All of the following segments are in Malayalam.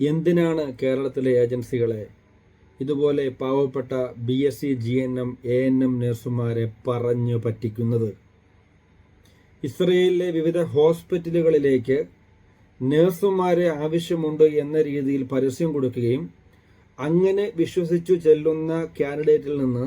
എന്തിനാണ് കേരളത്തിലെ ഏജൻസികളെ ഇതുപോലെ പാവപ്പെട്ട B S C G N M A N M നഴ്സുമാരെ പറഞ്ഞു പറ്റിക്കുന്നത്? ഇസ്രയേലിലെ വിവിധ ഹോസ്പിറ്റലുകളിലേക്ക് നഴ്സുമാരെ ആവശ്യമുണ്ട് എന്ന രീതിയിൽ പരസ്യം കൊടുക്കുകയും അങ്ങനെ വിശ്വസിച്ചു ചെല്ലുന്ന കാൻഡിഡേറ്റിൽ നിന്ന്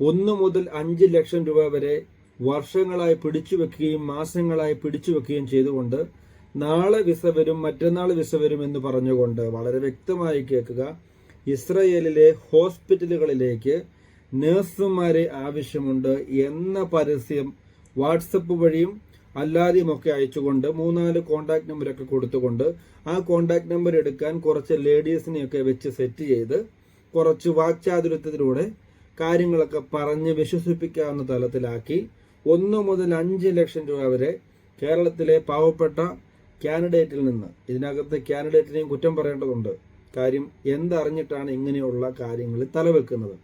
ഒന്ന് മുതൽ അഞ്ച് ലക്ഷം രൂപ വരെ വർഷങ്ങളായി പിടിച്ചു വെക്കുകയും മാസങ്ങളായി പിടിച്ചു വെക്കുകയും ചെയ്തുകൊണ്ട് നാളെ വിസ വരും മറ്റന്നാൾ വിസ വരും എന്ന് പറഞ്ഞുകൊണ്ട് വളരെ വ്യക്തമായി കേൾക്കുക. ഇസ്രയേലിലെ ഹോസ്പിറ്റലുകളിലേക്ക് നഴ്സുമാരെ ആവശ്യമുണ്ട് എന്ന പരസ്യം വാട്സപ്പ് വഴിയും അല്ലാതെയുമൊക്കെ അയച്ചുകൊണ്ട് മൂന്നാൽ കോണ്ടാക്ട് നമ്പരൊക്കെ കൊടുത്തുകൊണ്ട് ആ കോണ്ടാക്ട് നമ്പർ എടുക്കാൻ കുറച്ച് ലേഡീസിനെയൊക്കെ വെച്ച് സെറ്റ് ചെയ്ത് കുറച്ച് വാക്ചാതുര്യത്തിലൂടെ കാര്യങ്ങളൊക്കെ പറഞ്ഞ് വിശ്വസിപ്പിക്കാവുന്ന തലത്തിലാക്കി ഒന്ന് മുതൽ അഞ്ച് ലക്ഷം രൂപ വരെ കേരളത്തിലെ പാവപ്പെട്ട കാൻഡിഡേറ്റിൽ നിന്ന് ഇതിനകത്ത് കാൻഡിഡേറ്റിനെയും കുറ്റം പറയേണ്ടതുണ്ട്. കാര്യം എന്തറിഞ്ഞിട്ടാണ് ഇങ്ങനെയുള്ള കാര്യങ്ങൾ തലവെക്കുന്നത്?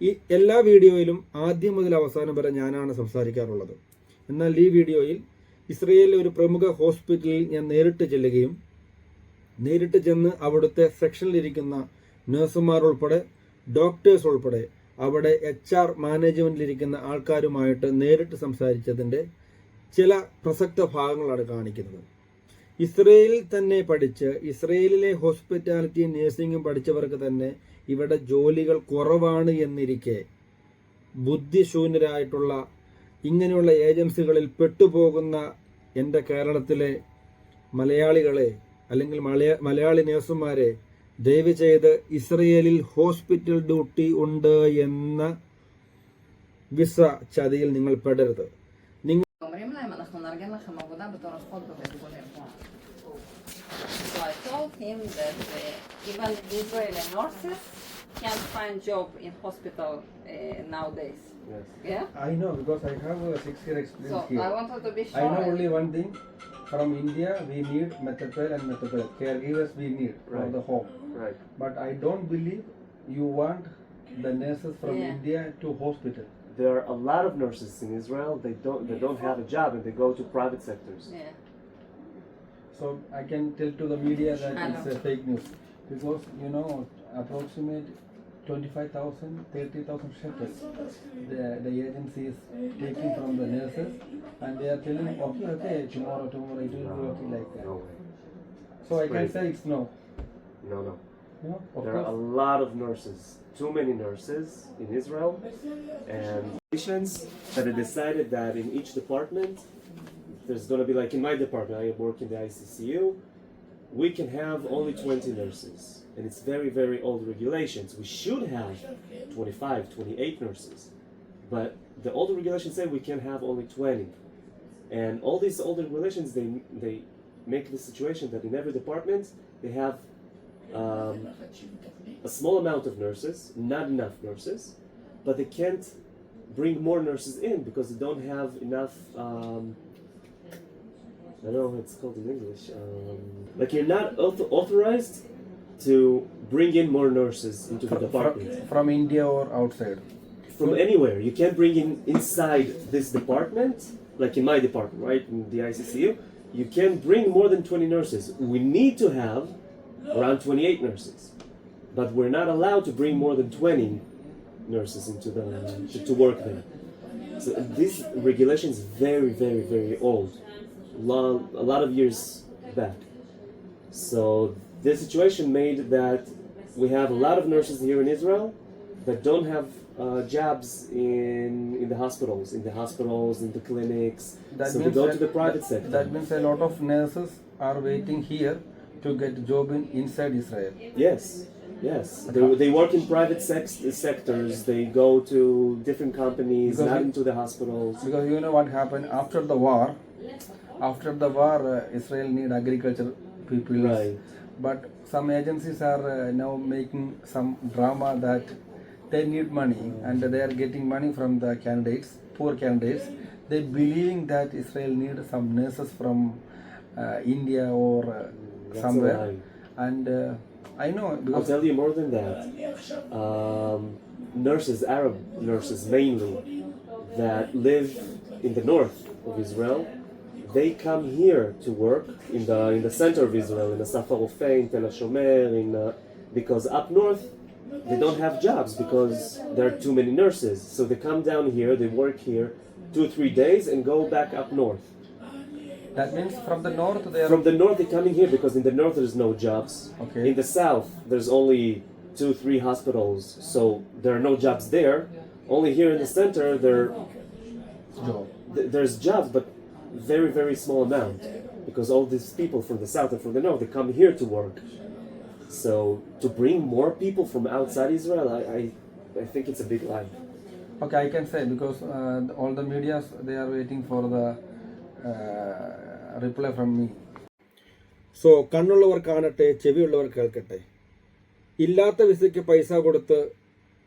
ഈ എല്ലാ വീഡിയോയിലും ആദ്യം മുതൽ അവസാനം വരെ ഞാനാണ് സംസാരിക്കാറുള്ളത്. എന്നാൽ ഈ വീഡിയോയിൽ ഇസ്രയേലിലെ ഒരു പ്രമുഖ ഹോസ്പിറ്റലിൽ ഞാൻ നേരിട്ട് ചെല്ലുകയും നേരിട്ട് ചെന്ന് അവിടുത്തെ സെക്ഷനിലിരിക്കുന്ന നഴ്സുമാർ ഉൾപ്പെടെ ഡോക്ടേഴ്സ് ഉൾപ്പെടെ അവിടെ എച്ച് ആർ മാനേജ്മെന്റിലിരിക്കുന്ന ആൾക്കാരുമായിട്ട് നേരിട്ട് സംസാരിച്ചതിന്റെ ചില പ്രസക്ത ഭാഗങ്ങളാണ് കാണിക്കുന്നത്. ഇസ്രയേലിൽ തന്നെ പഠിച്ച് ഇസ്രയേലിലെ ഹോസ്പിറ്റാലിറ്റി നഴ്സിംഗും പഠിച്ചവർക്ക് തന്നെ ഇവിടെ ജോലികൾ കുറവാണ് എന്നിരിക്കെ ബുദ്ധിശൂന്യരായിട്ടുള്ള ഇങ്ങനെയുള്ള ഏജൻസികളിൽ പെട്ടുപോകുന്ന എന്റെ കേരളത്തിലെ മലയാളികളെ അല്ലെങ്കിൽ മലയാ മലയാളി നേഴ്സുമാരെ ദയവ് ചെയ്ത് ഇസ്രയേലിൽ ഹോസ്പിറ്റൽ ഡ്യൂട്ടി ഉണ്ട് എന്ന വിസ ചതിയിൽ നിങ്ങൾ പെടരുത്. להם, אנחנו נארגן לכם עבודה בתור אחות בבית חולים. So I told him that uh, even Israeli nurses can't find job in hospital uh, nowadays. Yes. Yeah? I know because I have a six year So experience I here. wanted to be I know sure. only one thing. From India, we need metapel and metapel. Caregivers we need for Right. the home. Right. But I don't believe you want the nurses from Yeah. India to hospital. There are a lot of nurses in Israel. They don't. They don't have a job, and they go to private sectors. Yeah. So I can tell to the media that it's a fake news because you know approximate 25,000, 30,000 shekels the, the agency is taking from the nurses and they are telling okay okay tomorrow tomorrow it will be okay like that. No way. So I can Crazy. say it's no. No, no. Of There are a lot of nurses. Too many nurses in Israel, and patients that have decided that in each department, there's going to be like in my department, I work in the ICCU. We can have only 20 nurses, and it's very, very old regulations. We should have 25, 28 nurses, but the older regulations say we can have only 20. And all these older regulations, they they make the situation that in every department they have um, a small amount of nurses, not enough nurses, but they can't bring more nurses in because they don't have enough. Um, I don't know what it's called in English. Um, like you're not author- authorized to bring in more nurses into the department From, from India or outside. from anywhere. You can't bring in inside this department, like in my department, right, in the ICCU. You can't bring more than 20 nurses. We need to have around 28 nurses, but we're not allowed to bring more than 20 nurses into the to, to work there. So this regulation is very, very, very old, long, a lot of years back. So this situation made that we have a lot of nurses here in Israel that don't have uh, jobs in in the hospitals, in the hospitals, in the clinics. That so they go to the private that, sector. That means a lot of nurses are waiting here to get job in inside Israel. Yes, yes. They, they work in private sex, sectors. They go to different companies, Because not you- into the hospitals. Because you know what happened after the war. After the war, uh, Israel need agriculture people. Right. But some agencies are uh, now making some drama that they need money and they are getting money from the candidates, poor candidates. They believing that Israel need some nurses from India or uh, somewhere. And uh, I know I'll tell you more than that. Um, nurses, Arab nurses mainly, that live in the north of Israel, they come here to work in the in the center of Israel, in the Safa Rofeh, in Tel HaShomer, in uh, because up north they don't have jobs because there are too many nurses. So they come down here, they work here two three days and go back up north. That means from the north they are From the north they're coming here because in the north there's no jobs. Okay. In the south there's only two three hospitals, so there are no jobs there. Only here in the center there job. th- there's jobs, but very very small amount because all these people from the south and from the north they come here to work. So to bring more people from outside Israel, I I, I think it's a big lie. Okay, I can say because uh, all the medias they are waiting for the uh, reply from me. So കണ്ണുള്ളവർ കാണട്ടെ ചെവിയുള്ളവർ കേൾക്കട്ടെ ഇല്ലാത്ത വിസയ്ക്ക് പൈസ കൊടുത്ത്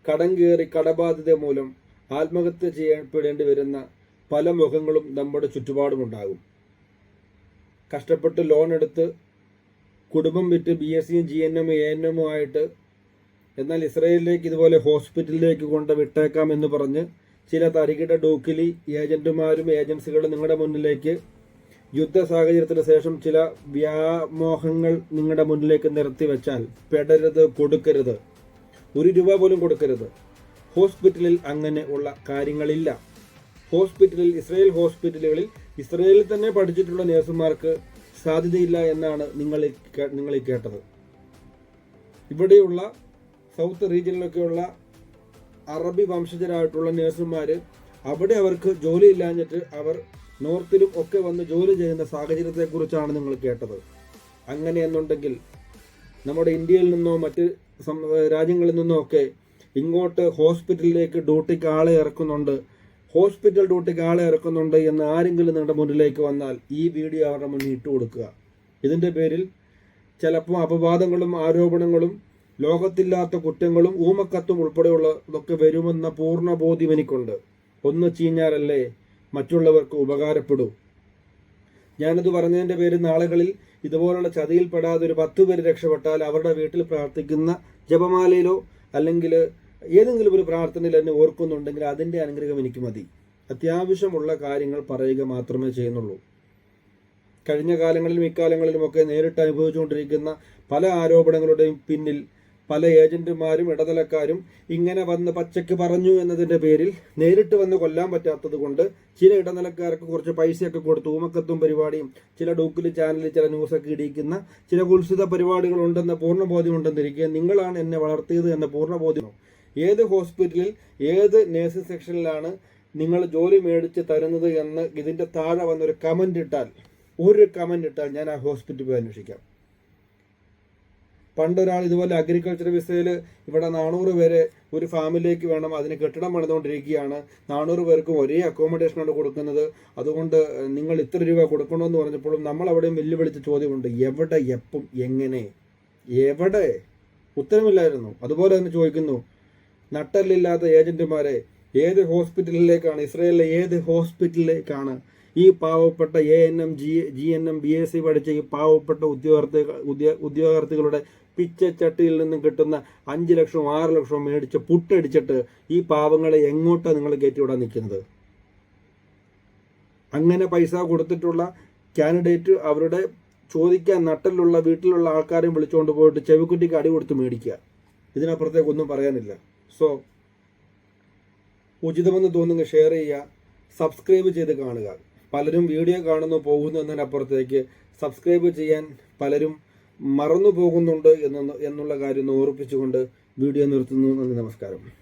കടം കയറി കടബാധ്യത മൂലം ആത്മഹത്യ ചെയ്യപ്പെടേണ്ടി വരുന്ന പല മുഖങ്ങളും നമ്മുടെ ചുറ്റുപാടുമുണ്ടാകും കഷ്ടപ്പെട്ട് ലോൺ എടുത്ത് കുടുംബം വിറ്റ് ബി എസ് സിയും G N M A N എമ്മും ആയിട്ട് എന്നാൽ ഇസ്രയേലിലേക്ക് ഇതുപോലെ ഹോസ്പിറ്റലിലേക്ക് കൊണ്ട് വിട്ടേക്കാം എന്ന് പറഞ്ഞ് ചില തരികിട ഡോക്കിലി ഏജന്റുമാരും ഏജൻസികളും നിങ്ങളുടെ മുന്നിലേക്ക് യുദ്ധ സാഹചര്യത്തിന് ശേഷം ചില വ്യാമോഹങ്ങൾ നിങ്ങളുടെ മുന്നിലേക്ക് നിർത്തിവെച്ചാൽ പെടരുത് കൊടുക്കരുത്. ഒരു രൂപ പോലും കൊടുക്കരുത്. ഹോസ്പിറ്റലിൽ അങ്ങനെ ഉള്ള കാര്യങ്ങളില്ല. ഹോസ്പിറ്റലിൽ ഇസ്രയേൽ ഹോസ്പിറ്റലുകളിൽ ഇസ്രയേലിൽ തന്നെ പഠിച്ചിട്ടുള്ള നഴ്സുമാർക്ക് സാധ്യതയില്ല എന്നാണ് നിങ്ങൾ നിങ്ങൾ കേട്ടത്. ഇവിടെയുള്ള സൗത്ത് റീജിയനിലൊക്കെയുള്ള അറബി വംശജരായിട്ടുള്ള നഴ്സുമാർ അവിടെ അവർക്ക് ജോലി ഇല്ലാഞ്ഞിട്ട് അവർ നോർത്തിലും ഒക്കെ വന്ന് ജോലി ചെയ്യുന്ന സാഹചര്യത്തെക്കുറിച്ചാണ് നിങ്ങൾ കേട്ടത്. അങ്ങനെ എന്നുണ്ടെങ്കിൽ നമ്മുടെ ഇന്ത്യയിൽ നിന്നോ മറ്റ് രാജ്യങ്ങളിൽ നിന്നോ ഒക്കെ ഇങ്ങോട്ട് ഹോസ്പിറ്റലിലേക്ക് ഡ്യൂട്ടിക്ക് ആളെ ഇറക്കുന്നുണ്ട്. ഹോസ്പിറ്റൽ ഡ്യൂട്ടിക്ക് ആളെ ഇറക്കുന്നുണ്ട് എന്ന് ആരെങ്കിലും നിങ്ങളുടെ മുന്നിലേക്ക് വന്നാൽ ഈ വീഡിയോ അവരുടെ മുന്നിൽ ഇട്ടു കൊടുക്കുക. ഇതിന്റെ പേരിൽ ചിലപ്പോൾ അപവാദങ്ങളും ആരോപണങ്ങളും ലോകത്തില്ലാത്ത കുറ്റങ്ങളും ഊമക്കത്തും ഉൾപ്പെടെയുള്ളതൊക്കെ വരുമെന്ന പൂർണ ബോധ്യം എനിക്കുണ്ട്. ഒന്ന് ചീഞ്ഞാലല്ലേ മറ്റുള്ളവർക്ക് ഉപകാരപ്പെടൂ. ഞാനത് പറഞ്ഞതിന്റെ പേര് നാളുകളിൽ ഇതുപോലുള്ള ചതിയിൽപ്പെടാതെ ഒരു പത്ത് പേര് രക്ഷപ്പെട്ടാൽ അവരുടെ വീട്ടിൽ പ്രാർത്ഥിക്കുന്ന ജപമാലയിലോ അല്ലെങ്കിൽ ഏതെങ്കിലും ഒരു പ്രാർത്ഥനയിൽ എന്നെ ഓർക്കുന്നുണ്ടെങ്കിൽ അതിന്റെ അനുഗ്രഹം എനിക്ക് മതി. അത്യാവശ്യമുള്ള കാര്യങ്ങൾ പറയുക മാത്രമേ ചെയ്യുന്നുള്ളൂ. കഴിഞ്ഞ കാലങ്ങളിലും ഇക്കാലങ്ങളിലുമൊക്കെ നേരിട്ട് അനുഭവിച്ചുകൊണ്ടിരിക്കുന്ന പല ആരോപണങ്ങളുടെയും പിന്നിൽ പല ഏജന്റുമാരും ഇടനിലക്കാരും ഇങ്ങനെ വന്ന് പച്ചക്ക് പറഞ്ഞു എന്നതിന്റെ പേരിൽ നേരിട്ട് വന്ന് കൊല്ലാൻ പറ്റാത്തത് കൊണ്ട് ചില ഇടനിലക്കാർക്ക് കുറച്ച് പൈസയൊക്കെ കൊടുത്ത് ഊമക്കത്തും പരിപാടിയും ചില ഡൂക്കിൽ ചാനലിൽ ചില ന്യൂസൊക്കെ ഇടിയിക്കുന്ന ചില കുൽസിത പരിപാടികളുണ്ടെന്ന പൂർണ ബോധ്യമുണ്ടെന്നിരിക്കെ നിങ്ങളാണ് എന്നെ വളർത്തിയത് എന്ന പൂർണ ബോധ്യം ഏത് ഹോസ്പിറ്റലിൽ ഏത് നേഴ്സിംഗ് സെക്ഷനിലാണ് നിങ്ങൾ ജോലി മേടിച്ച് തരുന്നത് എന്ന് ഇതിന്റെ താഴെ വന്നൊരു കമന്റ് ഇട്ടാൽ ഒരു കമന്റ് ഇട്ടാൽ ഞാൻ ആ ഹോസ്പിറ്റലിൽ പോയി അന്വേഷിക്കാം. പണ്ടൊരാൾ ഇതുപോലെ അഗ്രികൾച്ചർ വിസയിൽ ഇവിടെ നാനൂറ് പേരെ ഒരു ഫാമിലേക്ക് വേണം അതിന് കെട്ടിടം പണിതുകൊണ്ടിരിക്കുകയാണ്. നാനൂറ് പേർക്കും ഒരേ അക്കോമഡേഷനാണ് കൊടുക്കുന്നത്. അതുകൊണ്ട് നിങ്ങൾ ഇത്ര രൂപ കൊടുക്കണമെന്ന് പറഞ്ഞപ്പോഴും നമ്മൾ അവിടെയും വെല്ലുവിളിച്ച ചോദ്യമുണ്ട് എവിടെ എപ്പം എങ്ങനെ? എവിടെ? ഉത്തരമില്ലായിരുന്നു. അതുപോലെ തന്നെ ചോദിക്കുന്നു നട്ടല്ലില്ലാത്ത ഏജന്റുമാരെ ഏത് ഹോസ്പിറ്റലിലേക്കാണ് ഇസ്രയേലിലെ ഏത് ഹോസ്പിറ്റലിലേക്കാണ് ഈ പാവപ്പെട്ട A N M G G N M B S C പഠിച്ച ഈ പാവപ്പെട്ട ഉദ്യോഗാർത്ഥി ഉദ്യോ പിച്ചച്ചട്ടിയിൽ നിന്നും കിട്ടുന്ന അഞ്ച് ലക്ഷവും ആറ് ലക്ഷവും മേടിച്ച് പുട്ടടിച്ചിട്ട് ഈ പാവങ്ങളെ എങ്ങോട്ടാണ് നിങ്ങൾ കയറ്റിവിടാൻ നിൽക്കുന്നത്? അങ്ങനെ പൈസ കൊടുത്തിട്ടുള്ള കാൻഡിഡേറ്റ് അവരുടെ ചോദിക്കാൻ നട്ടലുള്ള വീട്ടിലുള്ള ആൾക്കാരെയും വിളിച്ചുകൊണ്ട് പോയിട്ട് ചെവിക്കുട്ടിക്ക് അടി കൊടുത്ത് മേടിക്കുക. ഇതിനപ്പുറത്തേക്ക് ഒന്നും പറയാനില്ല. സോ ഉചിതമെന്ന് തോന്നുന്നു ഷെയർ ചെയ്യുക സബ്സ്ക്രൈബ് ചെയ്ത് കാണുക. പലരും വീഡിയോ കാണുന്നു പോകുന്നു എന്നതിനപ്പുറത്തേക്ക് സബ്സ്ക്രൈബ് ചെയ്യാൻ പലരും മറന്നു പോകുന്നുണ്ട് എന്നുള്ള കാര്യം ഓർപ്പിച്ചുകൊണ്ട് വീഡിയോ നിർത്തുന്നു. നന്ദി നമസ്കാരം.